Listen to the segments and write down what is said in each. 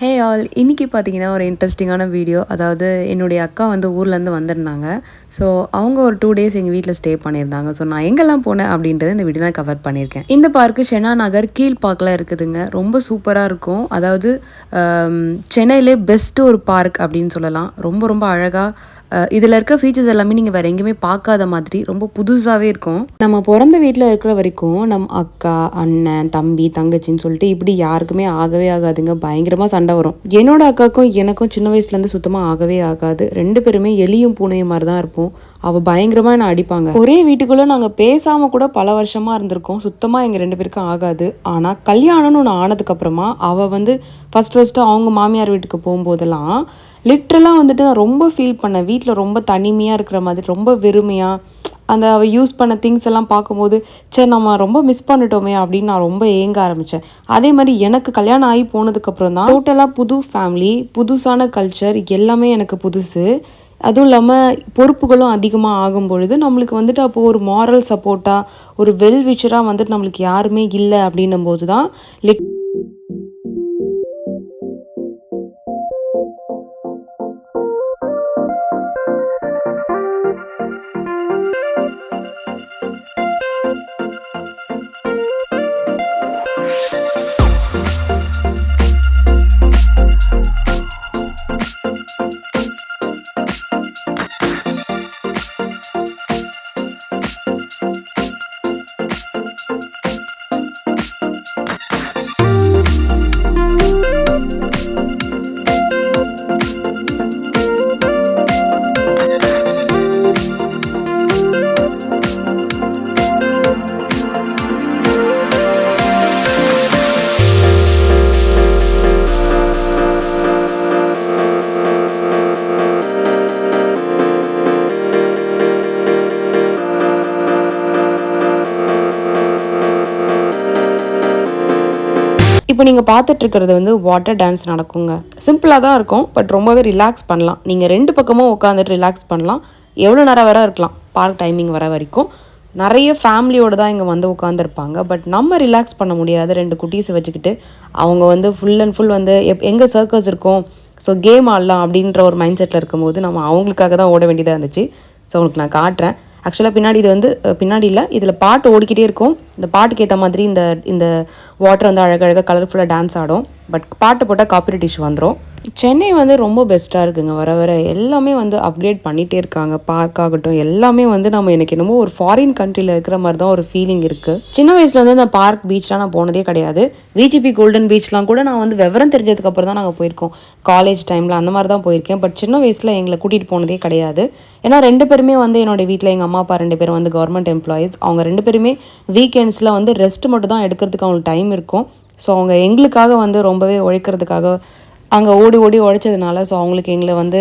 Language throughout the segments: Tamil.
ஹே ஆல் இன்னைக்கு பார்த்தீங்கன்னா ஒரு இன்ட்ரெஸ்டிங்கான வீடியோ அதாவது என்னுடைய அக்கா வந்து ஊர்லேருந்து வந்திருந்தாங்க. ஸோ அவங்க ஒரு டூ டேஸ் எங்கள் வீட்டில் ஸ்டே பண்ணியிருந்தாங்க. ஸோ நான் எங்கெல்லாம் போனேன் அப்படின்றத இந்த வீடியோ நான் கவர் பண்ணியிருக்கேன். இந்த பார்க்கு ஷெனா நகர் கீழ் பார்க்கில் இருக்குதுங்க. ரொம்ப சூப்பராக இருக்கும். அதாவது சென்னையிலே பெஸ்ட்டு ஒரு பார்க் அப்படின்னு சொல்லலாம். ரொம்ப ரொம்ப அழகாக இதில் இருக்க ஃபீச்சர்ஸ் எல்லாமே நீங்கள் வேறு எங்கேயுமே பார்க்காத மாதிரி ரொம்ப புதுசாகவே இருக்கும். நம்ம பிறந்த வீட்டில் இருக்கிற வரைக்கும் நம்ம அக்கா அண்ணன் தம்பி தங்கச்சின்னு சொல்லிட்டு இப்படி யாருக்குமே ஆகவே ஆகாதுங்க. பயங்கரமாக சண்டை வரும். என்னோட அக்காவுக்கும் எனக்கும் சின்ன வயசுலேருந்து சுத்தமாக ஆகவே ஆகாது. ரெண்டு பேருமே எலியும் பூனையும் மாதிரி தான் இருப்போம். அவள் பயங்கரமாக என்னை அடிப்பாங்க. ஒரே வீட்டுக்குள்ளே நாங்கள் பேசாமல் கூட பல வருஷமாக இருந்திருக்கோம். சுத்தமாக எங்கள் ரெண்டு பேருக்கும் ஆகாது. ஆனால் கல்யாணம்னு ஒன்று ஆனதுக்கப்புறமா அவள் வந்து ஃபஸ்ட் ஃபஸ்ட்டு அவங்க மாமியார் வீட்டுக்கு போகும்போதெல்லாம் லிட்ரலாக வந்துட்டு நான் ரொம்ப ஃபீல் பண்ணேன். வீட்டில் ரொம்ப தனிமையாக இருக்கிற மாதிரி ரொம்ப வெறுமையாக அந்த அவள் யூஸ் பண்ண திங்ஸ் எல்லாம் பார்க்கும்போது சரி நம்ம ரொம்ப மிஸ் பண்ணிட்டோமே அப்படின்னு நான் ரொம்ப ஏங்க ஆரம்பித்தேன் அதே மாதிரி எனக்கு கல்யாணம் ஆகி போனதுக்கப்புறம் தான் டோட்டலாக புது ஃபேமிலி புதுசான கல்ச்சர் எல்லாமே எனக்கு புதுசு. அதுவும் இல்லாமல் பொறுப்புகளும் அதிகமாக ஆகும் பொழுது நம்மளுக்கு வந்துட்டு அப்போது ஒரு மாரல் சப்போர்ட்டாக ஒரு வெல் விஷராக வந்துட்டு நம்மளுக்கு யாருமே இல்லை அப்படின்னும் போது தான் லிட் இப்போ நீங்கள் பார்த்துட்ருக்கிறது வந்து வாட்டர் டான்ஸ் நடக்குங்க. சிம்பிளாக தான் இருக்கும் பட் ரொம்பவே ரிலாக்ஸ் பண்ணலாம். நீங்கள் ரெண்டு பக்கமும் உட்காந்துட்டு ரிலாக்ஸ் பண்ணலாம். எவ்வளோ நேரம் வர இருக்கலாம். பார்க் டைமிங் வர வரைக்கும். நிறைய ஃபேமிலியோடு தான் இங்கே வந்து உட்காந்துருப்பாங்க பட் நம்ம ரிலாக்ஸ் பண்ண முடியாது. ரெண்டு குட்டீஸை வச்சுக்கிட்டு அவங்க வந்து ஃபுல் அண்ட் ஃபுல் வந்து எப் எங்கே சர்க்கஸ் இருக்கும் ஸோ கேம் ஆடலாம் அப்படின்ற ஒரு மைண்ட் செட்டில் இருக்கும்போது நம்ம அவங்களுக்காக தான் ஓட வேண்டியதாக இருந்துச்சு. ஸோ உங்களுக்கு நான் காட்டுறேன். ஆக்சுவலாக பின்னாடி இது வந்து பின்னாடி இல்லை. இதில் பாட்டு ஓடிக்கிட்டே இருக்கும். இந்த பாட்டுக்கு ஏற்ற மாதிரி இந்த இந்த வாட்டர் வந்து அழகழகாக கலர்ஃபுல்லாக டான்ஸ் ஆடும். பட் பாட்டு போட்டால் காப்பிரைட் இஷ்யூ வந்துடும் சென்னை வந்து ரொம்ப பெஸ்ட்டாக இருக்குங்க. வர வர எல்லாமே வந்து அப்கிரேட் பண்ணிகிட்டே இருக்காங்க. பார்க் ஆகட்டும் எல்லாமே வந்து நம்ம எனக்கு என்னமோ ஒரு ஃபாரின் கண்ட்ரியில் இருக்கிற மாதிரி தான் ஒரு ஃபீலிங் இருக்குது சின்ன வயசில் வந்து அந்த பார்க் பீச்லாம் நான் போனதே கிடையாது. விஜிபி கோல்டன் பீச்லாம் கூட நான் வந்து விவரம் தெரிஞ்சதுக்கப்புறம் தான் நாங்கள் போயிருக்கோம். காலேஜ் டைமில் அந்த மாதிரி தான் போயிருக்கேன். பட் சின்ன வயசில் எங்களை கூட்டிகிட்டு போனதே கிடையாது. ஏன்னா ரெண்டு பேருமே வந்து என்னோட வீட்டில் எங்கள் அம்மா அப்பா ரெண்டு பேரும் வந்து கவர்மெண்ட் எம்ப்ளாயீஸ் அவங்க ரெண்டு பேருமே வீக்கெண்ட்ஸில் வந்து ரெஸ்ட் மட்டும் தான் எடுக்கிறதுக்கு அவங்களுக்கு டைம் இருக்கும். ஸோ அவங்க எங்களுக்காக வந்து ரொம்பவே உழைக்கிறதுக்காக அங்கே ஓடி ஓடி உழைச்சதுனால ஸோ அவங்களுக்கு எங்களை வந்து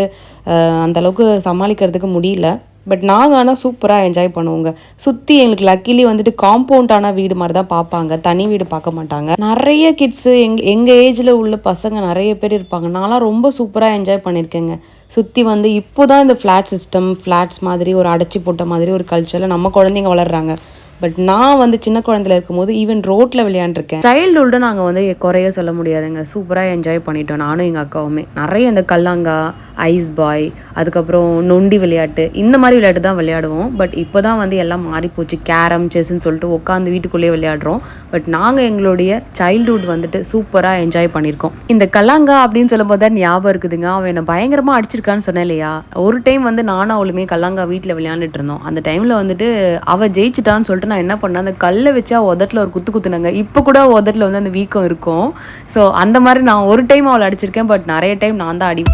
அந்தளவுக்கு சமாளிக்கிறதுக்கு முடியல. பட் நாங்கள் ஆனால் சூப்பராக என்ஜாய் பண்ணுவோங்க. சுற்றி எங்களுக்கு லக்கிலி வந்துட்டு காம்பவுண்டான வீடு மாதிரி தான் பார்ப்பாங்க. தனி வீடு பார்க்க மாட்டாங்க. நிறைய கிட்ஸு எங் எங்கள் ஏஜில் உள்ள பசங்க நிறைய பேர் இருப்பாங்க. நான்லாம் ரொம்ப சூப்பராக என்ஜாய் பண்ணியிருக்கேங்க. சுற்றி வந்து இப்போ தான் இந்த ஃப்ளாட் சிஸ்டம் ஃப்ளாட்ஸ் மாதிரி ஒரு அடைச்சி போட்ட மாதிரி ஒரு கல்ச்சரில் நம்ம குழந்தைங்க வளர்கிறாங்க பட் நான் வந்து சின்ன குழந்தையில இருக்கும்போது ஈவன் ரோட்டில் விளையாண்டுருக்கேன். சைல்டுஹுட்டை நாங்கள் வந்து குறைய சொல்ல முடியாதுங்க. சூப்பராக என்ஜாய் பண்ணிட்டோம். நானும் எங்கள் அக்காவுமே. நிறைய இந்த கல்லாங்கா ஐஸ் பாய் அதுக்கப்புறம் நொண்டி விளையாட்டு இந்த மாதிரி விளையாட்டு தான் விளையாடுவோம். பட் இப்போ தான் வந்து எல்லாம் மாறிப்போச்சு கேரம் செஸ்ன்னு சொல்லிட்டு உட்காந்து வீட்டுக்குள்ளேயே விளையாடுறோம். பட் நாங்கள் எங்களுடைய சைல்டுஹுட் வந்துட்டு சூப்பராக என்ஜாய் பண்ணியிருக்கோம். இந்த கல்லாங்கா அப்படின்னு சொல்லும்போது தான் ஞாபகம் இருக்குதுங்க. அவன் என்னை பயங்கரமாக அடிச்சிருக்கான்னு சொன்னேன் இல்லையா? ஒரு டைம் வந்து நானும் அவளுமே கல்லாங்கா வீட்டில் விளையாண்டுட்டு இருந்தோம். அந்த டைமில் வந்துட்டு அவள் ஜெயிச்சிட்டான்னு சொல்லிட்டு நான் என்ன பண்ணேன்? அந்த கல்லை வச்சா உதட்டில் ஒரு குத்து குத்துனாங்க. இப்போ கூட உதட்டில் வந்து அந்த வீக்கம் இருக்கும். ஸோ அந்த மாதிரி நான் ஒரு டைம் அவளை அடிச்சிருக்கேன். பட் நிறைய டைம் நான் தான் அடி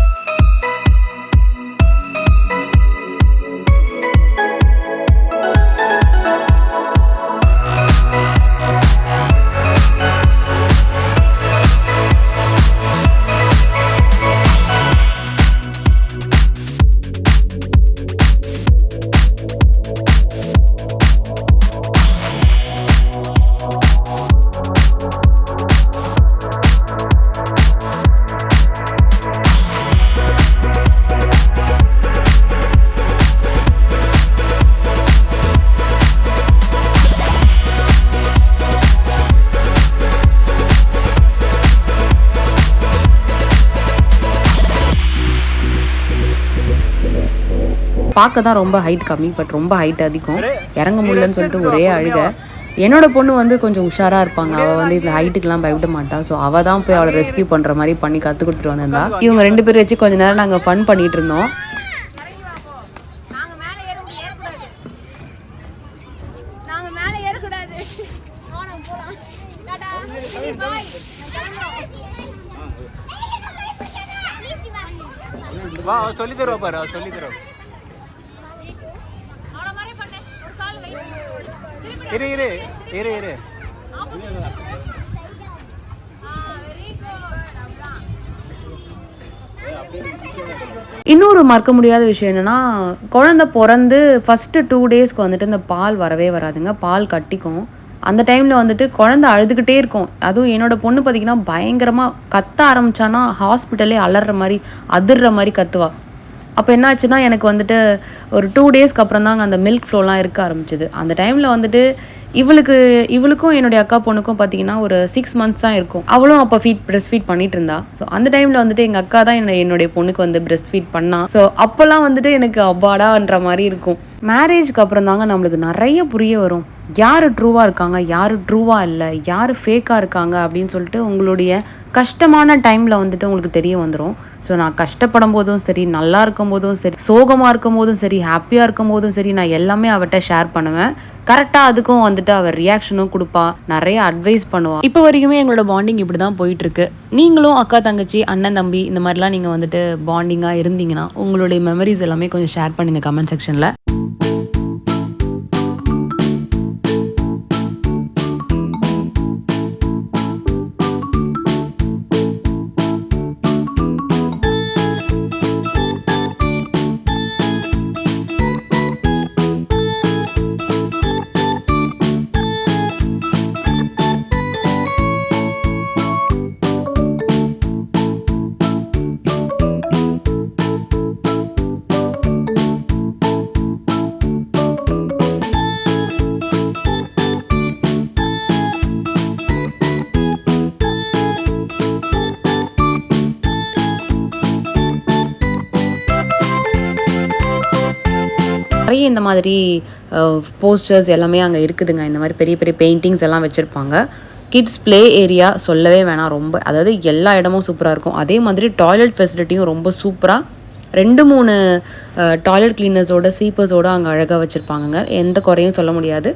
பார்க்க தான் ரொம்ப ஹைட் கம்மி பட் ரொம்ப ஹைட் அதிகம். இறங்க முடியலன்னு சொல்லிட்டு ஒரே அழுக. என்னோட பொண்ணு வந்து கொஞ்சம் உஷாராக இருப்பாங்க. அவள் வந்து இந்த ஹைட்டுக்கெலாம் பயப்பட மாட்டா. ஸோ அவள் தான் போய் அவளை ரெஸ்கியூ பண்ணுற மாதிரி பண்ணி கற்றுக் கொடுத்துட்டு வந்திருந்தா. இவங்க ரெண்டு பேரும் வச்சு கொஞ்ச நேரம் நாங்கள் ஃபன் பண்ணிட்டு இருந்தோம். வா சொல்லி தருவா பாரு சொல்லி தருவா. இரு இரு. இரு இரு. இன்னொரு மறக்க முடியாத விஷயம் என்னன்னா குழந்தை பிறந்து ஃபஸ்ட்டு டூ டேஸ்க்கு வந்துட்டு இந்த பால் வரவே வராதுங்க. பால் கட்டிக்கும். அந்த டைமில் வந்துட்டு குழந்தை அழுதுகிட்டே இருக்கும். அதுவும் என்னோடய பொண்ணு பார்த்தீங்கன்னா பயங்கரமாக கத்த ஆரம்பித்தானா ஹாஸ்பிட்டலே அலற மாதிரி அதிர்ற மாதிரி கத்துவா. அப்போ என்னாச்சுன்னா எனக்கு வந்துட்டு ஒரு டூ டேஸ்க்கு அப்புறம் தாங்க அந்த மில்க் ஃப்ளோலாம் இருக்க ஆரம்பிச்சிது. அந்த டைமில் வந்துட்டு இவளுக்கு இவளுக்கும் என்னுடைய அக்கா பொண்ணுக்கும் பார்த்தீங்கன்னா ஒரு சிக்ஸ் மந்த்ஸ் தான் இருக்கும். அவளும் அப்போ ஃபீட் பிரஸ்ட் ஃபீட் பண்ணிட்டு இருந்தா. ஸோ அந்த டைமில் வந்துட்டு எங்கள் அக்கா தான் என்ன என்னுடைய பொண்ணுக்கு வந்து பிரஸ்ட் ஃபீட் பண்ணா. ஸோ அப்போல்லாம் வந்துட்டு எனக்கு அப்பாடான்ற மாதிரி இருக்கும். மேரேஜ்க்கு அப்புறம் தாங்க நம்மளுக்கு நிறைய புரிய வரும். யார் ட்ரூவாக இருக்காங்க யார் ட்ரூவாக இல்லை யார் ஃபேக்காக இருக்காங்க அப்படின்னு சொல்லிட்டு உங்களுடைய கஷ்டமான டைமில் வந்துட்டு உங்களுக்கு தெரிய வந்துடும் ஸோ நான் கஷ்டப்படும் போதும் சரி நல்லா இருக்கும் போதும் சரி சோகமாக இருக்கும் போதும் சரி ஹாப்பியாக இருக்கும் போதும் சரி நான் எல்லாமே அவட்ட ஷேர் பண்ணுவேன். கரெக்டாக அதுக்கும் வந்துட்டு அவர் ரியாக்ஷனும் கொடுப்பா நிறைய அட்வைஸ் பண்ணுவா இப்போ வரைக்குமே எங்களோட பாண்டிங் இப்படி தான் போயிட்டுருக்கு. நீங்களும் அக்கா தங்கச்சி அண்ணன் தம்பி இந்த மாதிரிலாம் நீங்கள் வந்துட்டு பாண்டிங்காக இருந்தீங்கன்னா உங்களுடைய மெமரிஸ் எல்லாமே கொஞ்சம் ஷேர் பண்ணுங்கள் கமெண்ட் செக்ஷனில் நிறைய இந்த மாதிரி போஸ்டர்ஸ் எல்லாமே அங்கே இருக்குதுங்க. இந்த மாதிரி பெரிய பெரிய பெயிண்டிங்ஸ் எல்லாம் வச்சுருப்பாங்க. கிட்ஸ் ப்ளே ஏரியா சொல்லவே வேணாம். ரொம்ப அதாவது எல்லா இடமும் சூப்பராக இருக்கும். அதே மாதிரி டாய்லெட் ஃபெசிலிட்டியும் ரொம்ப சூப்பராக ரெண்டு மூணு டாய்லெட் கிளீனர்ஸோட ஸ்வீப்பர்ஸோடு அங்கே அழகாக வச்சுருப்பாங்கங்க. எந்த குறையும் சொல்ல முடியாது.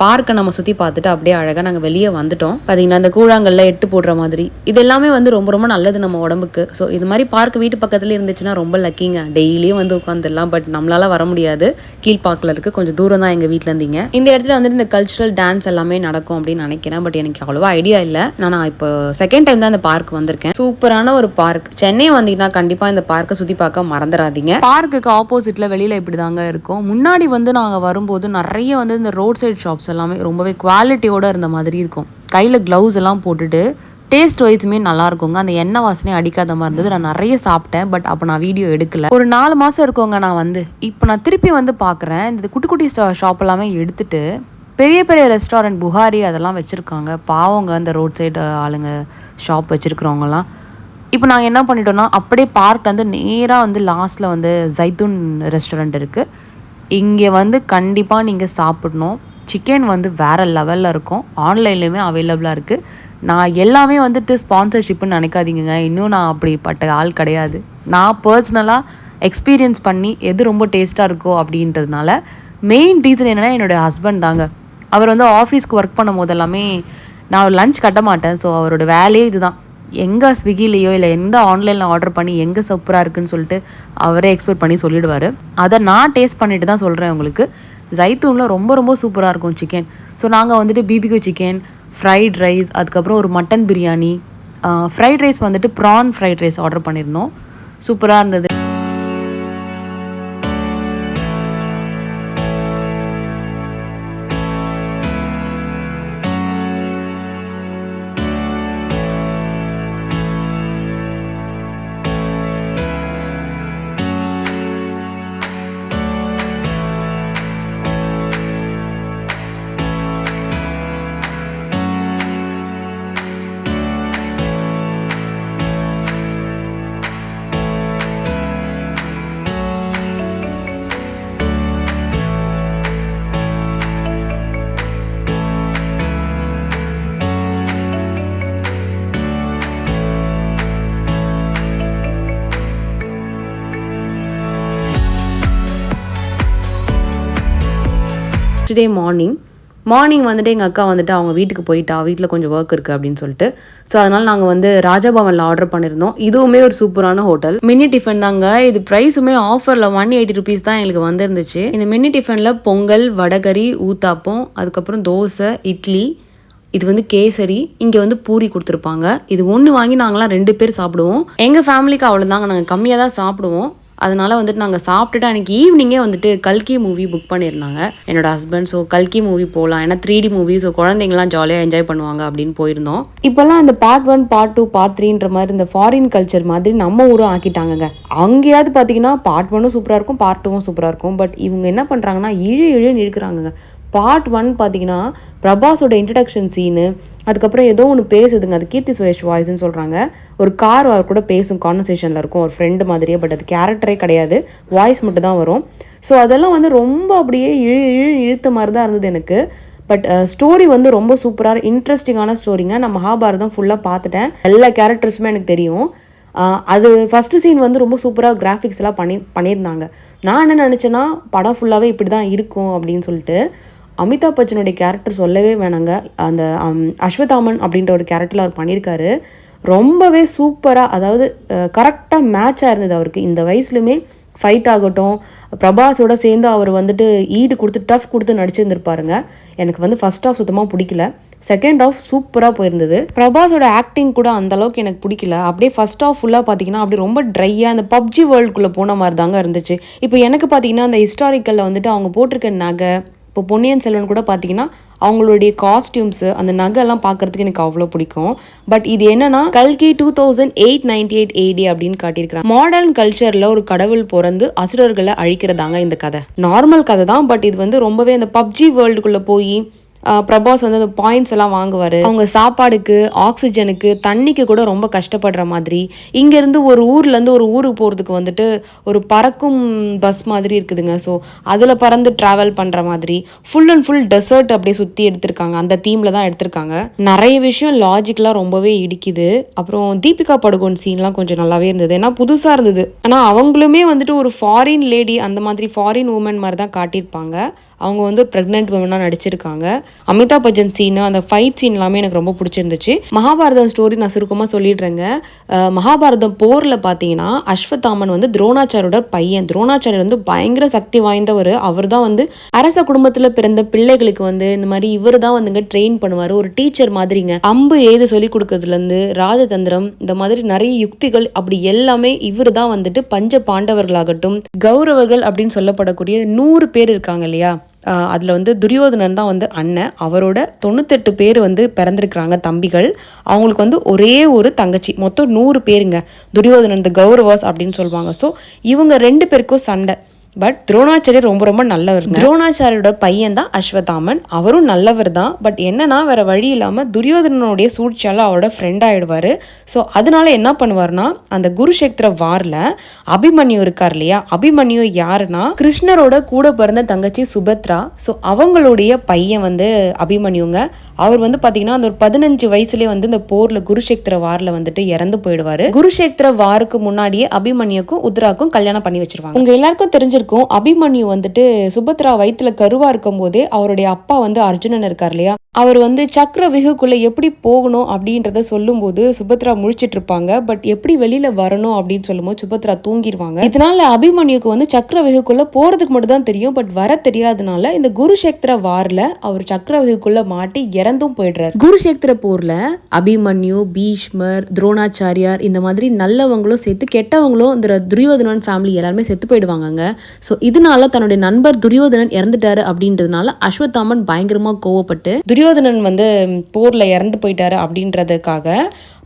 பார்க்கை நம்ம சுற்றி பார்த்துட்டு அப்படியே அழகாக நாங்கள் வெளியே வந்துட்டோம். பார்த்தீங்கன்னா அந்த கூழாங்கல்ல எட்டு போடுற மாதிரி. இது எல்லாமே வந்து ரொம்ப ரொம்ப நல்லது நம்ம உடம்புக்கு. ஸோ இது மாதிரி பார்க் வீட்டு பக்கத்துல இருந்துச்சுன்னா ரொம்ப லக்கிங்க டெய்லியும் வந்து உட்காந்துடலாம் பட் நம்மளால வர முடியாது. கீழ்பாக்கில் இருக்கு. கொஞ்சம் தூரம் தான் எங்கள் வீட்டில் இருந்தீங்க. இந்த இடத்துல வந்துட்டு இந்த கல்ச்சுரல் டான்ஸ் எல்லாமே நடக்கும் அப்படின்னு நினைக்கிறேன். பட் எனக்கு அவ்வளோவா ஐடியா இல்லை. நான் இப்போ செகண்ட் டைம் தான் இந்த பார்க் வந்திருக்கேன். சூப்பரான ஒரு பார்க் சென்னை வந்தீங்கன்னா கண்டிப்பாக இந்த பார்க்கை சுற்றி பார்க்க மறந்துடாதீங்க. பார்க்குக்கு ஆப்போசிட்டில் வெளியில் இப்படி தாங்க இருக்கும். முன்னாடி வந்து நாங்கள் வரும்போது நிறைய வந்து இந்த ரோட் சைட் ஷாப்ஸ் எல்லாமே ரொம்பவே குவாலிட்டியோடு இருந்த மாதிரி இருக்கும். கையில் க்ளவுஸ் எல்லாம் போட்டுட்டு டேஸ்ட் வைஸுமே நல்லா இருக்குங்க. அந்த எண்ணெய் வாசனை அடிக்காத மாதிரி இருந்தது. நான் நிறைய சாப்பிட்டேன் பட் அப்போ நான் வீடியோ எடுக்கல. ஒரு நாலு மாதம் இருக்குங்க நான் வந்து. இப்போ நான் திருப்பி வந்து பார்க்குறேன் இந்த குட்டி குட்டி ஷாப் எல்லாமே எடுத்துட்டு பெரிய பெரிய ரெஸ்டாரண்ட் புகாரி அதெல்லாம் வச்சுருக்காங்க. பாவங்க அந்த ரோட் சைடு ஆளுங்க ஷாப் வச்சுருக்கிறவங்கலாம். இப்போ நாங்கள் என்ன பண்ணிட்டோம்னா அப்படியே பார்க் வந்து நேராக வந்து லாஸ்ட்டில் வந்து ஜைத்தூன் ரெஸ்டாரண்ட் இருக்குது இங்கே வந்து கண்டிப்பாக நீங்கள் சாப்பிடணும். சிக்கன் வந்து வேறு லெவலில் இருக்கும். ஆன்லைன்லேயுமே அவைலபிளாக இருக்குது நான் எல்லாமே வந்துட்டு ஸ்பான்சர்ஷிப்புன்னு நினைக்காதீங்க இன்னும் நான் அப்படிப்பட்ட ஆள் கிடையாது. நான் பர்சனலாக எக்ஸ்பீரியன்ஸ் பண்ணி எது ரொம்ப டேஸ்ட்டாக இருக்கோ அப்படின்றதுனால மெயின் ரீசன் என்னென்னா என்னுடைய ஹஸ்பண்ட் தாங்க. அவர் வந்து ஆஃபீஸ்க்கு ஒர்க் பண்ணும் போதெல்லாமே நான் லஞ்ச் கட்ட மாட்டேன். ஸோ அவரோட வேலையே இதுதான். எங்கே ஸ்விக்கிலேயோ இல்லை எந்த ஆன்லைனில் ஆர்டர் பண்ணி எங்கே சூப்பராக இருக்குன்னு சொல்லிட்டு அவரே எக்ஸ்பெக்ட் பண்ணி சொல்லிடுவார். அதை நான் டேஸ்ட் பண்ணிட்டு தான் சொல்கிறேன் உங்களுக்கு. ஜைத்தூனில் ரொம்ப ரொம்ப சூப்பராக இருக்கும் சிக்கன் ஸோ நாங்கள் வந்துட்டு பிபிக்யூ சிக்கன் ஃப்ரைட் ரைஸ் அதுக்கப்புறம் ஒரு மட்டன் பிரியாணி ஃப்ரைட் ரைஸ் வந்துட்டு ப்ரான் ஃப்ரைட் ரைஸ் ஆர்டர் பண்ணியிருந்தோம் சூப்பராக இருந்தது. நெக்ஸ்ட் டே மார்னிங் மார்னிங் வந்துட்டு எங்கள் அக்கா வந்துட்டு அவங்க வீட்டுக்கு போயிட்டா. வீட்டில் கொஞ்சம் ஒர்க் இருக்குது அப்படின்னு சொல்லிட்டு. ஸோ அதனால் நாங்கள் வந்து ராஜபவனில் ஆர்டர் பண்ணியிருந்தோம் இதுவுமே ஒரு சூப்பரான ஹோட்டல் மினி டிஃபன் தாங்க. இது ப்ரைஸுமே ஆஃபரில் ஒன் எயிட்டி ருபீஸ் தான் எங்களுக்கு வந்திருந்துச்சு. இந்த மினி டிஃபனில் பொங்கல் வடகரி ஊத்தாப்பம் அதுக்கப்புறம் தோசை இட்லி இது வந்து கேசரி இங்கே வந்து பூரி கொடுத்துருப்பாங்க. இது ஒன்று வாங்கி நாங்களாம் ரெண்டு பேர் சாப்பிடுவோம். எங்கள் ஃபேமிலிக்கு அவ்வளோதாங்க நாங்கள் கம்மியாக தான் சாப்பிடுவோம். அதனால் வந்துட்டு நாங்கள் சாப்பிட்டுட்டு அன்றைக்கி ஈவினிங்கே வந்துட்டு கல்கி மூவி புக் பண்ணியிருந்தாங்க. என்னோட ஹஸ்பண்ட் ஸோ கல்கி மூவி போகலாம் ஏன்னா த்ரீ டி மூவி ஸோ குழந்தைங்களாம் ஜாலியாக என்ஜாய் பண்ணுவாங்க அப்படின்னு போயிருந்தோம். இப்போல்லாம் இந்த part one part two part த்ரீன்ற மாதிரி இந்த ஃபாரின் கல்ச்சர் மாதிரி நம்ம ஊரும் ஆக்கிட்டாங்கங்க. அங்கேயாவது பார்த்தீங்கன்னா பார்ட் ஒன்னும் சூப்பராக இருக்கும் பார்ட் டூவும் சூப்பராக இருக்கும். பட் இவங்க என்ன பண்ணுறாங்கன்னா இழு இழுன்னு இருக்கிறாங்க பார்ட் ஒன் பார்த்தீங்கன்னா பிரபாஸோட இன்ட்ரடக்ஷன் சீனு அதுக்கப்புறம் ஏதோ ஒன்று பேசுதுங்க. அது கீர்த்தி சுரேஷ் வாய்ஸ்னு சொல்கிறாங்க ஒரு கார் அவர் கூட பேசும் கான்வர்சேஷனில் இருக்கும். ஒரு ஃப்ரெண்டு மாதிரியே பட் அது கேரக்டரே கிடையாது. வாய்ஸ் மட்டும் தான் வரும். ஸோ அதெல்லாம் வந்து ரொம்ப அப்படியே இழு இழு இழுத்த மாதிரி தான் இருந்தது எனக்கு. பட் ஸ்டோரி வந்து ரொம்ப சூப்பராக இன்ட்ரெஸ்டிங்கான ஸ்டோரிங்க நான் மகாபாரதம் ஃபுல்லாக பார்த்துட்டேன். எல்லா கேரக்டர்ஸுமே எனக்கு தெரியும். அது ஃபஸ்ட்டு சீன் வந்து ரொம்ப சூப்பராக கிராஃபிக்ஸ்லாம் பண்ணி பண்ணியிருந்தாங்க. நான் என்ன நினச்சேன்னா படம் ஃபுல்லாகவே இப்படி தான் இருக்கும் அப்படின்னு சொல்லிட்டு அமிதாப் பச்சனுடைய கேரக்டர் சொல்லவே வேணாங்க. அந்த அம், அப்படின்ற ஒரு கேரக்டரில் அவர் பண்ணியிருக்காரு. ரொம்பவே சூப்பராக அதாவது கரெக்டாக மேட்சாக இருந்தது அவருக்கு. இந்த வயசுலையுமே ஃபைட் ஆகட்டும் பிரபாஸோட சேர்ந்து அவர் வந்துட்டு ஈடு கொடுத்து டஃப் கொடுத்து நடிச்சிருந்துருப்பாருங்க. எனக்கு வந்து ஃபஸ்ட் ஆஃப் சுத்தமாக பிடிக்கல. செகண்ட் ஆஃப் சூப்பராக போயிருந்தது. பிரபாஸோட ஆக்டிங் கூட அந்த அளவுக்கு எனக்கு பிடிக்கல. அப்படியே ஃபர்ஸ்ட் ஆஃப் ஃபுல்லாக பார்த்தீங்கன்னா அப்படியே ரொம்ப ட்ரையாக அந்த பப்ஜி வேர்ல்டுக்குள்ளே போன மாதிரி தாங்க இருந்துச்சு. இப்போ எனக்கு பார்த்தீங்கன்னா அந்த ஹிஸ்டாரிக்கலில் வந்துட்டு அவங்க போட்டிருக்க நகை இப்போ பொன்னியின் செல்வன் கூட பார்த்தீங்கன்னா அவங்களுடைய காஸ்டியூம்ஸு அந்த நகைலாம் பார்க்கறதுக்கு எனக்கு அவ்வளோ பிடிக்கும். பட் இது என்னன்னா கல்கி two thousand eight ninety eight AD அப்படின்னு காட்டியிருக்கிறாங்க. மாடர்ன் கல்ச்சரில் ஒரு கடவுள் பிறந்து அசுரர்களை அழிக்கிறதாங்க இந்த கதை. நார்மல் கதை தான் பட் இது வந்து ரொம்பவே அந்த பப்ஜி வேர்ல்டுக்குள்ளே போய் பிரபாஸ் வந்து அந்த பாயிண்ட்ஸ் எல்லாம் வாங்குவார். அவங்க சாப்பாடுக்கு ஆக்சிஜனுக்கு தண்ணிக்கு கூட ரொம்ப கஷ்டப்படுற மாதிரி இங்கேருந்து ஒரு ஊர்லேருந்து ஒரு ஊருக்கு போகிறதுக்கு வந்துட்டு ஒரு பறக்கும் பஸ் மாதிரி இருக்குதுங்க. ஸோ அதில் பறந்து ட்ராவல் பண்ணுற மாதிரி ஃபுல் அண்ட் ஃபுல் டெசர்ட் அப்படியே சுற்றி எடுத்திருக்காங்க. அந்த தீமில் தான் எடுத்திருக்காங்க. நிறைய விஷயம் லாஜிக்கலாக ரொம்பவே இடிக்குது. அப்புறம் தீபிகா படுகோன் சீன்லாம் கொஞ்சம் நல்லாவே இருந்தது. ஏன்னா புதுசாக இருந்தது. ஆனால் அவங்களுமே வந்துட்டு ஒரு ஃபாரின் லேடி அந்த மாதிரி ஃபாரின் உமன் மாதிரி தான் காட்டியிருப்பாங்க. அவங்க வந்து ப்ரெக்னென்ட் உமனாக நடிச்சிருக்காங்க. அமிதாப் பச்சன் சீனு அந்த ஃபைட் சீன் எல்லாமே எனக்கு ரொம்ப பிடிச்சிருந்துச்சு. மகாபாரதம் ஸ்டோரி நான் சுருக்கமாக சொல்லிடுறேங்க. மகாபாரதம் போரில் பார்த்தீங்கன்னா அஸ்வத்தாமன் வந்து துரோணாச்சாரியோட பையன். துரோணாச்சாரியர் வந்து பயங்கர சக்தி வாய்ந்தவர். அவர் தான் வந்து அரச குடும்பத்தில் பிறந்த பிள்ளைகளுக்கு வந்து இந்த மாதிரி இவர் தான் வந்துங்க ட்ரெயின் பண்ணுவார். ஒரு டீச்சர் மாதிரிங்க. அம்பு ஏது சொல்லி கொடுக்கறதுலேருந்து ராஜதந்திரம் இந்த மாதிரி நிறைய யுக்திகள் அப்படி எல்லாமே இவர் தான் வந்துட்டு பஞ்ச பாண்டவர்களாகட்டும் கௌரவர்கள் அப்படின்னு சொல்லப்படக்கூடிய நூறு பேர் இருக்காங்க இல்லையா? அதில் வந்து துரியோதனன் தான் வந்து அண்ணன். அவரோட தொண்ணூத்தெட்டு பேர் வந்து பிறந்திருக்கிறாங்க தம்பிகள். அவங்களுக்கு வந்து ஒரே ஒரு தங்கச்சி. மொத்தம் நூறு பேருங்க. துரியோதனன் இந்த கௌரவாஸ் அப்படின்னு சொல்லுவாங்க. ஸோ இவங்க ரெண்டு பேருக்கும் சண்டை. பட் துரோணாச்சாரியர் ரொம்ப ரொம்ப நல்லவர் துரோணாச்சாரியோட பையன் தான் அஸ்வத்தாமன் அவரும் நல்லவர் தான் பட் என்னன்னா வேற வழி இல்லாம துரியோதனனுடைய சூழ்ச்சியால அவரோட ஃப்ரெண்ட் ஆயிடுவாரு. ஸோ அதனால என்ன பண்ணுவார்னா அந்த குருஷேத்திர வார்ல அபிமன்யு இருக்கார் இல்லையா? அபிமன்யு யாருன்னா கிருஷ்ணரோட கூட பிறந்த தங்கச்சி சுபத்ரா. ஸோ அவங்களுடைய பையன் வந்து அபிமன்யுங்க. அவர் வந்து பாத்தீங்கன்னா அந்த ஒரு பதினஞ்சு வயசுலயே வந்து இந்த போர்ல குருஷேத்திர வார்ல வந்துட்டு இறந்து போயிடுவாரு. குருஷேத்திர வாருக்கு முன்னாடியே அபிமன்யுக்கும் உத்ராக்கும் கல்யாணம் பண்ணி வச்சிருவாங்க. உங்க எல்லாருக்கும் தெரிஞ்சிருக்கும் அபிமன்யு வந்துட்டு சுபத்ரா வயிற்றுல கருவா இருக்கும் போதே அவருடைய அப்பா வந்து அர்ஜுனன் இருக்கார் இல்லையா? அவர் வந்து சக்கர விகுக்குள்ள எப்படி போகணும் அப்படின்றத சொல்லும்போது சுபத்ரா முழிச்சிட்டு இருப்பாங்க. பட் எப்படி வெளியில வரணும் அப்படின்னு சொல்லும்போது சுபத்ரா தூங்கிடுவாங்க இதனால அபிமன்யுக்கு வந்து சக்கர விகுக்குள்ள போறதுக்கு மட்டும் தான் தெரியும். பட் வர தெரியாதனால இந்த குருஷேத்திர வார்ல அவர் சக்கர விகுக்குள்ள மாட்டி இறந்தும் போயிடுறாரு. குருஷேத்திர போர்ல அபிமன்யு பீஷ்மர் துரோணாச்சாரியார் இந்த மாதிரி நல்லவங்களும் சேர்த்து கெட்டவங்களும் இந்த துரியோதனன் ஃபேமிலி எல்லாருமே செத்து போயிடுவாங்க ஸோ இதனால தன்னுடைய நண்பர் துரியோதனன் இறந்துட்டாரு அப்படின்றதுனால அஸ்வத்தாமன் பயங்கரமாக கோவப்பட்டு துரியோதனன் வந்து போர்ல இறந்து போயிட்டாரு அப்படின்றதுக்காக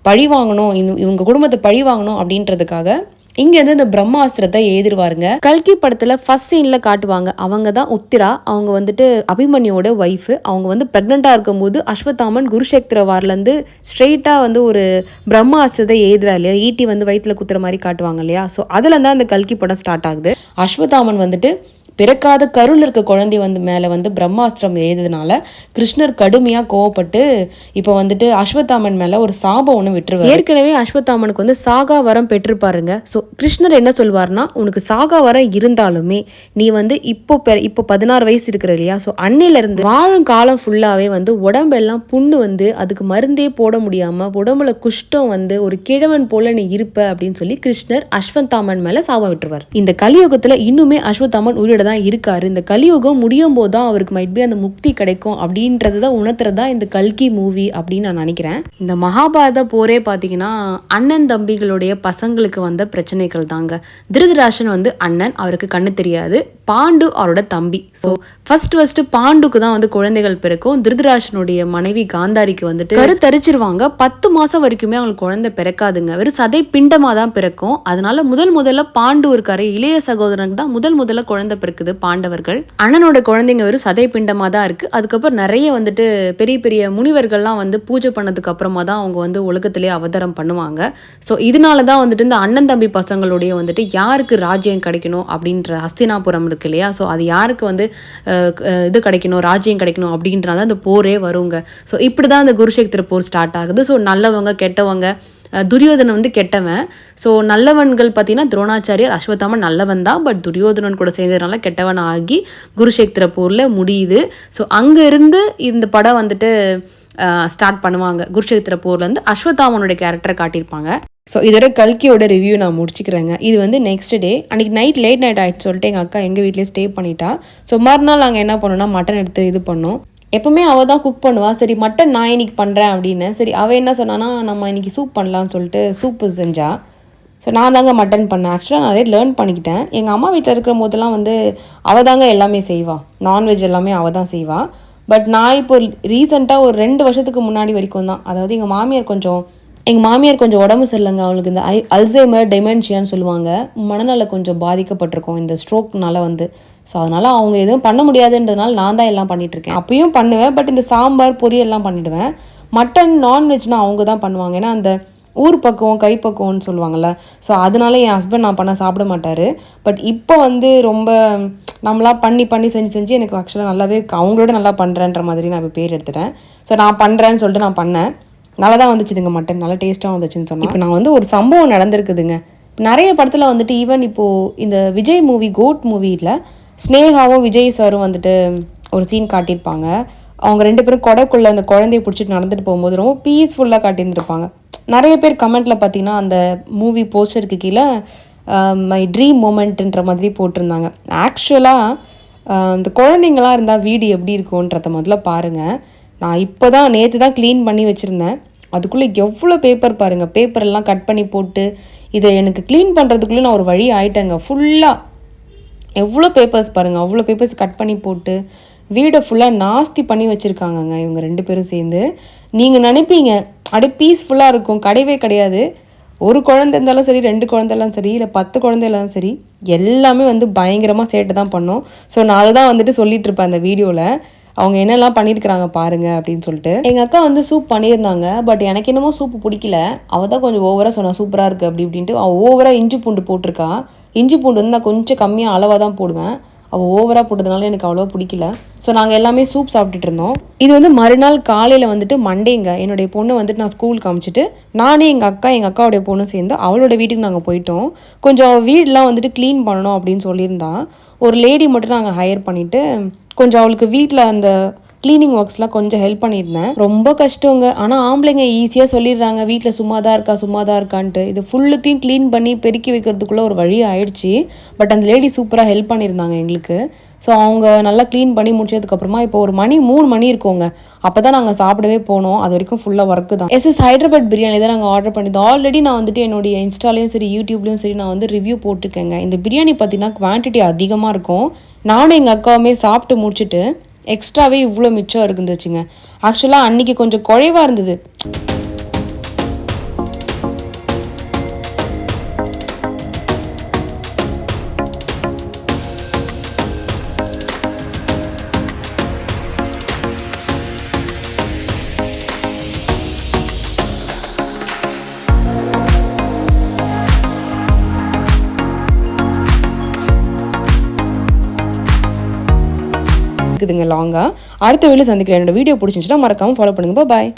பழி வாங்கணும் இவங்க குடும்பத்தை பழி வாங்கணும் அப்படின்றதுக்காக இங்கேருந்து இந்த பிரம்மாஸ்திரத்தை எழுதிருவாருங்க. கல்கி படத்துல ஃபர்ஸ்ட் சீன்ல காட்டுவாங்க. அவங்க தான் உத்திரா அவங்க வந்துட்டு அபிமன்யோட ஒய்ஃப் அவங்க வந்து ப்ரெக்னெண்ட்டாக இருக்கும்போது அஸ்வத்தாமன் குருஷேத்திர வார்ல இருந்து ஸ்ட்ரெயிட்டா வந்து ஒரு பிரம்மாஸ்திரத்தை எழுதுறா இல்லையா? ஈட்டி வந்து வயிற்றுல குத்துற மாதிரி காட்டுவாங்க இல்லையா? ஸோ அதுல தான் அந்த கல்கி படம் ஸ்டார்ட் ஆகுது. அஸ்வத்தாமன் வந்துட்டு பிறக்காத கருள் இருக்க குழந்தை வந்து மேலே வந்து பிரம்மாஸ்திரம் எழுதுனால கிருஷ்ணர் கடுமையாக கோவப்பட்டு இப்போ வந்துட்டு அஸ்வத்தாமன் மேலே ஒரு சாபம் ஒன்று விட்டுருவார். ஏற்கனவே அஸ்வத்தாமனுக்கு வந்து சாகா வரம் பெற்றிருப்பாருங்க. ஸோ கிருஷ்ணர் என்ன சொல்வார்னா உனக்கு சாகா வரம் இருந்தாலுமே நீ வந்து இப்போ பெ இப்போ பதினாறு வயசு இருக்கிற இல்லையா? ஸோ அன்னையிலேருந்து வாழும் காலம் ஃபுல்லாகவே வந்து உடம்பெல்லாம் புண்ணு வந்து அதுக்கு மருந்தே போட முடியாமல் உடம்புல குஷ்டம் வந்து ஒரு கிழவன் போல நீ இருப்ப அப்படின்னு சொல்லி கிருஷ்ணர் அஸ்வத்தாமன் மேலே சாபம் விட்டுருவார். இந்த கலியுகத்தில் இன்னுமே அஸ்வத்தாமன் உயிரிட தான் இருக்காரு. இந்த கலியுகம் முடியும் போது தான் அவருக்கு மைட் பி அந்த முக்தி கிடைக்கும் அப்படின்றத தான் உணர்த்துறது தான் இந்த கல்கி மூவி அப்படின்னு நான் நினைக்கிறேன். இந்த மகாபாரத போரே பார்த்தீங்கன்னா அண்ணன் தம்பிகளுடைய பசங்களுக்கு வந்த பிரச்சனைகள் தாங்க. திருதராஷன் வந்து அண்ணன் அவருக்கு கண்ணு தெரியாது. பாண்டு அவரோட தம்பி. ஸோ ஃபர்ஸ்ட் ஃபர்ஸ்ட் பாண்டுக்கு தான் வந்து குழந்தைகள் பிறக்கும். திருதராஷனுடைய மனைவி காந்தாரிக்கு வந்துட்டு கருத்தரிச்சிருவாங்க பத்து மாசம் வரைக்குமே அவங்களுக்கு குழந்தை பிறக்காதுங்க. வெறும் சதை பிண்டமா தான் பிறக்கும். அதனால முதல் முதல்ல பாண்டு இருக்காரு இளைய சகோதரனுக்கு தான் முதல் முதல்ல குழந்தை இருக்குது பாண்டவர்கள். அண்ணனோட குழந்தைங்க வெறும் சதை பிண்டமாக தான் இருக்குது அதுக்கப்புறம் நிறைய வந்துட்டு பெரிய பெரிய முனிவர்கள்லாம் வந்து பூஜை பண்ணதுக்கு அப்புறமா தான் அவங்க வந்து உலகத்திலே அவதாரம் பண்ணுவாங்க. ஸோ இதனால தான் வந்துட்டு இந்த அண்ணன் தம்பி பசங்களுடைய வந்துட்டு யாருக்கு ராஜ்யம் கிடைக்கணும் அப்படின்ற ஹஸ்தினாபுரம் இருக்கு இல்லையா? ஸோ அது யாருக்கு வந்து இது கிடைக்கணும் ராஜ்யம் கிடைக்கணும் அப்படின்றனால அந்த போரே வருங்க. ஸோ இப்படி தான் அந்த குருஷேத்திர போர் ஸ்டார்ட் ஆகுது. ஸோ நல்லவங்க கெட்டவங்க துரியோதனன் வந்து கெட்டவன். ஸோ நல்லவன்கள் பார்த்தீங்கன்னா துரோணாச்சாரியர் அஸ்வத்தாமன் நல்லவன் தான். பட் துரியோதனன் கூட சேர்ந்ததுனால கெட்டவன் ஆகி குருஷேத்திர போரில் முடியுது. ஸோ அங்கேருந்து இந்த படம் வந்துட்டு ஸ்டார்ட் பண்ணுவாங்க. குருஷேத்திர போர்லேருந்து அஸ்வத்தாமனுடைய கேரக்டரை காட்டியிருப்பாங்க. ஸோ இதோட கல்கியோட ரிவ்யூ நான் முடிச்சுக்கிறேங்க. இது வந்து நெக்ஸ்ட் டே அன்றைக்கி நைட் லேட் நைட் ஆகிட்டு சொல்லிட்டு எங்கள் அக்கா எங்கள் வீட்லேயே ஸ்டே பண்ணிட்டா. ஸோ மறுநாள் நாங்கள் என்ன பண்ணோம்னா மட்டன் எடுத்து இது பண்ணோம். எப்பவுமே அவள் தான் குக் பண்ணுவா. சரி மட்டன் நான் இன்னைக்கு பண்ணுறேன் அப்படின்னு. சரி அவள் என்ன சொன்னான்னா நம்ம இன்னைக்கு சூப் பண்ணலாம்னு சொல்லிட்டு சூப்பு செஞ்சா. ஸோ நான் தாங்க மட்டன் பண்ணேன். ஆக்சுவலாக நான் நிறைய லேர்ன் பண்ணிக்கிட்டேன். எங்கள் அம்மா வீட்டில் இருக்கிற போதெல்லாம் வந்து அவள் தாங்க எல்லாமே செய்வாள் நான்வெஜ் எல்லாமே அவள் தான் செய்வாள் பட் நான் இப்போ ரீசெண்டாக ஒரு ரெண்டு வருஷத்துக்கு முன்னாடி வரைக்கும் தான். அதாவது எங்கள் மாமியார் கொஞ்சம் எங்கள் மாமியார் கொஞ்சம் உடம்பு சரியில்லைங்க. அவங்களுக்கு இந்த ஐ அல்சைமர் டெமென்ஷியான்னு சொல்லுவாங்க. மனநல கொஞ்சம் பாதிக்கப்பட்டிருக்கும். இந்த ஸ்ட்ரோக்னால வந்து. ஸோ அதனால் அவங்க எதுவும் பண்ண முடியாதுன்றதுனால நான் தான் எல்லாம் பண்ணிகிட்ருக்கேன் அப்பயும் பண்ணுவேன். பட் இந்த சாம்பார் பொரியல் எல்லாம் பண்ணிவிடுவேன் மட்டன் நான்வெஜ்னால் அவங்க தான் பண்ணுவாங்க. ஏன்னா அந்த ஊர் பக்குவம் கைப்பக்குவம்னு சொல்லுவாங்கள்ல ஸோ அதனால என் ஹஸ்பண்ட் நான் பண்ண சாப்பிட மாட்டார். பட் இப்போ வந்து ரொம்ப நம்மளா பண்ணி பண்ணி செஞ்சு செஞ்சு எனக்கு ஆக்சுவலாக நல்லாவே அவங்களோட நல்லா பண்ணுறேன்ற மாதிரி நான் இப்போ பேர் எடுத்துட்டேன். ஸோ நான் பண்ணுறேன்னு சொல்லிட்டு நான் பண்ணேன். நல்லா தான் வந்துச்சுதுங்க மட்டன் நல்லா டேஸ்ட்டாக வந்துச்சுன்னு சொன்னேன் இப்போ நான் வந்து ஒரு சம்பவம் நடந்திருக்குதுங்க. நிறைய படத்தில் வந்துட்டு ஈவன் இப்போது இந்த விஜய் மூவி கோட் மூவியில் ஸ்னேகாவும் விஜய் சாரும் வந்துட்டு ஒரு சீன் காட்டியிருப்பாங்க. அவங்க ரெண்டு பேரும் கொடைக்குள்ளே அந்த குழந்தைய பிடிச்சிட்டு நடந்துட்டு போகும்போது ரொம்ப பீஸ்ஃபுல்லாக காட்டியிருந்துருப்பாங்க. நிறைய பேர் கமெண்ட்டில் பார்த்தீங்கன்னா அந்த மூவி போஸ்டருக்கு கீழே மை ட்ரீம் மூமெண்ட்டுன்ற மாதிரி போட்டிருந்தாங்க. ஆக்சுவலாக இந்த குழந்தைங்களாம் இருந்தால் வீடு எப்படி இருக்கும்ன்றத முதல்ல பாருங்கள் நான் இப்போ தான் நேற்று தான் க்ளீன் பண்ணி வச்சுருந்தேன். அதுக்குள்ளே எவ்வளோ பேப்பர் பாருங்கள் பேப்பரெல்லாம் கட் பண்ணி போட்டு இதை எனக்கு க்ளீன் பண்ணுறதுக்குள்ளே நான் ஒரு வழி ஆயிட்டேங்க. ஃபுல்லாக எவ்வளோ பேப்பர்ஸ் பாருங்கள் அவ்வளோ பேப்பர்ஸ் கட் பண்ணி போட்டு வீடை ஃபுல்லாக நாஸ்தி பண்ணி வச்சுருக்காங்கங்க இவங்க ரெண்டு பேரும் சேர்ந்து. நீங்கள் நினைப்பீங்க அப்படியே பீஸ்ஃபுல்லாக இருக்கும் கிடையவே கிடையாது. ஒரு குழந்தை இருந்தாலும் சரி ரெண்டு குழந்தைலாம் சரி இல்லை பத்து குழந்தை சரி எல்லாமே வந்து பயங்கரமாக சேட்டை தான் பண்ணோம். ஸோ நான் அதை தான் வந்துட்டு சொல்லிகிட்ருப்பேன் அந்த வீடியோவில் அவங்க என்னெல்லாம் பண்ணியிருக்கிறாங்க பாருங்க அப்படின்னு சொல்லிட்டு. எங்கள் அக்கா வந்து சூப் பண்ணியிருந்தாங்க பட் எனக்கு என்னமோ சூப்பு பிடிக்கல. அவள் தான் கொஞ்சம் ஓவராக சொன்னா சூப்பராக இருக்குது அப்படி இப்படின்ட்டு அவள் ஓவராக இஞ்சி பூண்டு போட்டிருக்கா. இஞ்சி பூண்டு வந்து நான் கொஞ்சம் கம்மியாக அளவாக தான் போடுவேன். அவள் ஓவராக போட்டதுனால எனக்கு அவ்வளோவா பிடிக்கல. ஸோ நாங்கள் எல்லாமே சூப் சாப்பிட்டுட்டு இருந்தோம். இது வந்து மறுநாள் காலையில் வந்துட்டு மண்டேங்க. என்னுடைய பொண்ணு வந்துட்டு நான் ஸ்கூல் காமிச்சிட்டு நானே எங்கள் அக்கா எங்கள் அக்காவுடைய பொண்ணு சேர்ந்து அவளோட வீட்டுக்கு நாங்கள் போயிட்டோம். கொஞ்சம் வீடெலாம் வந்துட்டு க்ளீன் பண்ணணும் அப்படின்னு சொல்லியிருந்தா. ஒரு லேடி மட்டும் நாங்கள் ஹையர் பண்ணிவிட்டு கொஞ்சம் அவளுக்கு வீட்டில் அந்த க்ளீனிங் ஒர்க்ஸ்லாம் கொஞ்சம் ஹெல்ப் பண்ணியிருந்தேன். ரொம்ப கஷ்டங்க. ஆனால் ஆம்பளைங்க ஈஸியாக சொல்லிடுறாங்க. வீட்டில் சும்மா தான் இருக்கா சும்மா தான் இருக்கான்ட்டு. இது ஃபுல்லுத்தையும் க்ளீன் பண்ணி பெருக்கி வைக்கிறதுக்குள்ளே ஒரு வழி ஆயிடுச்சு. பட் அந்த லேடி சூப்பராக ஹெல்ப் பண்ணியிருந்தாங்க எங்களுக்கு. ஸோ அவங்க நல்லா க்ளீன் பண்ணி முடிச்சதுக்கப்புறமா இப்போ ஒரு மணி மூணு மணி இருக்கோங்க. அப்போ தான் நாங்கள் சாப்பிடவே போனோம். அது வரைக்கும் ஃபுல்லாக ஒர்க்கு தான். எஸ் எஸ் ஹைதராபாத் பிரியாணி தான் நாங்கள் ஆர்டர் பண்ணியிருந்தோம் ஆல்ரெடி நான் வந்துட்டு என்னுடைய இன்ஸ்டாலையும் சரி யூடியூப்லேயும் சரி நான் வந்து ரிவ்யூ போட்டிருக்கேங்க. இந்த பிரியாணி பார்த்தீங்கன்னா குவான்டிட்டி அதிகமாக இருக்கும். நானும் எங்கள் அக்காவுமே சாப்பிட்டு முடிச்சுட்டு எக்ஸ்ட்ராவே இவ்வளோ மிச்சம் இருந்துச்சுங்க. ஆக்சுவலாக அன்னைக்கு கொஞ்சம் குறைவாக இருந்தது. இருக்குதுங்க லாங்காக அடுத்த வீடியோ சந்திக்கிறேன். என்னோட வீடியோ பிடிச்சிருந்துச்சுன்னா மறக்காமல் ஃபாலோ பண்ணுங்க. பாய்